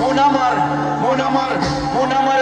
মন আমার মন আমার মন আমার।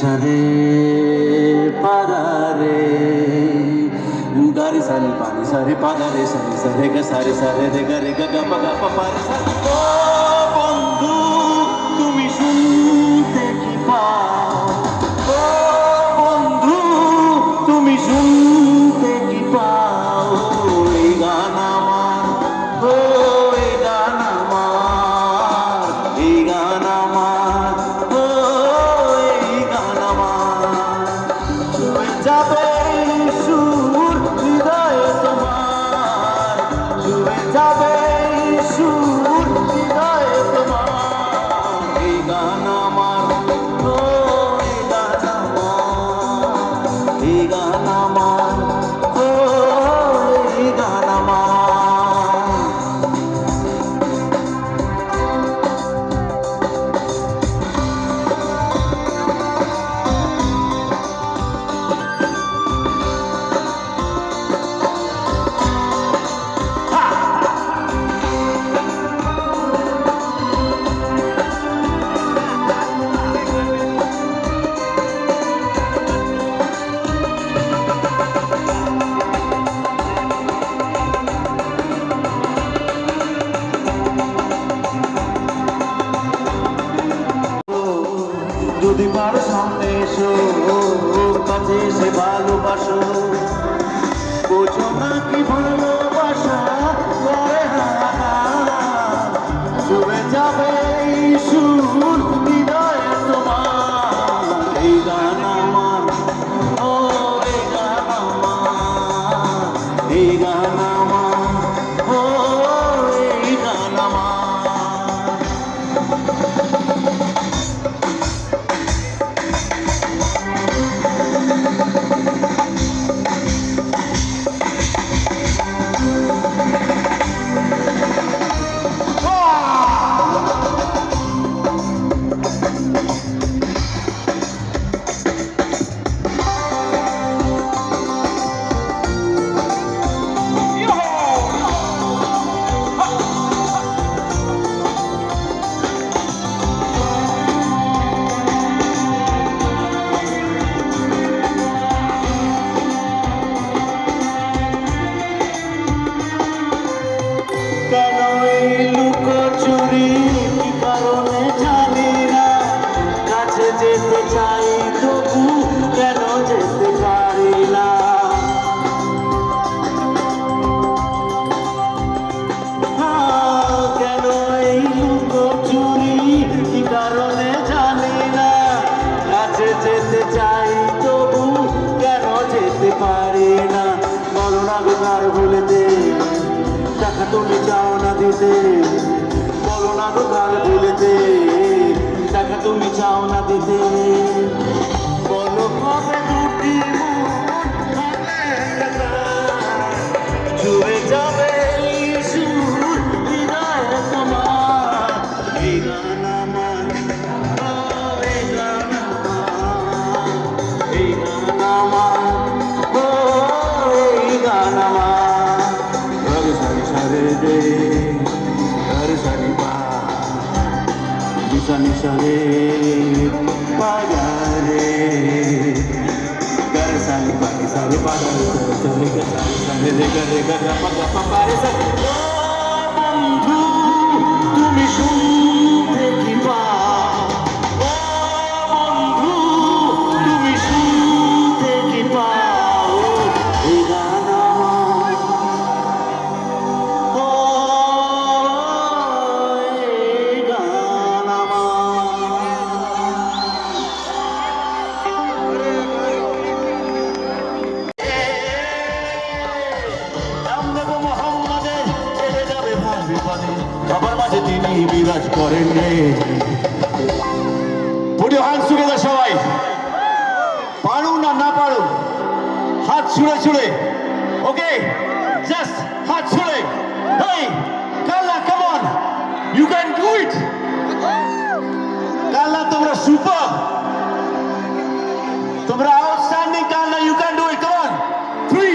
সারে পাদারে গারে সানি পানি সারে পাদারে সানি সারে গা সারে সারে রে গা রে গা গা পা গা পা পারে সারে। বন্ধু, তুমি শুনতে কি পাও? যাবে পারো সামনে এসো কাছে এসে ভালোবাসো। বোঝো না কি ভালোবাসা কারণে জানি না কাছে যেতে চাই terima bisa misalnya pagare Gare sali pari sali pagare Sali sali sali sali sali sali sali sali sali sali sali বিরাজ করেন রে পুরো হাত ছুড়ে দাও সবাই। পারুন না না পারুন, হাত ছুড়ে ছুড়ে। ওকে হাত ছুড়ে। এই কাল্লা কাম অন ইউ তোমরা তোমরা থ্রি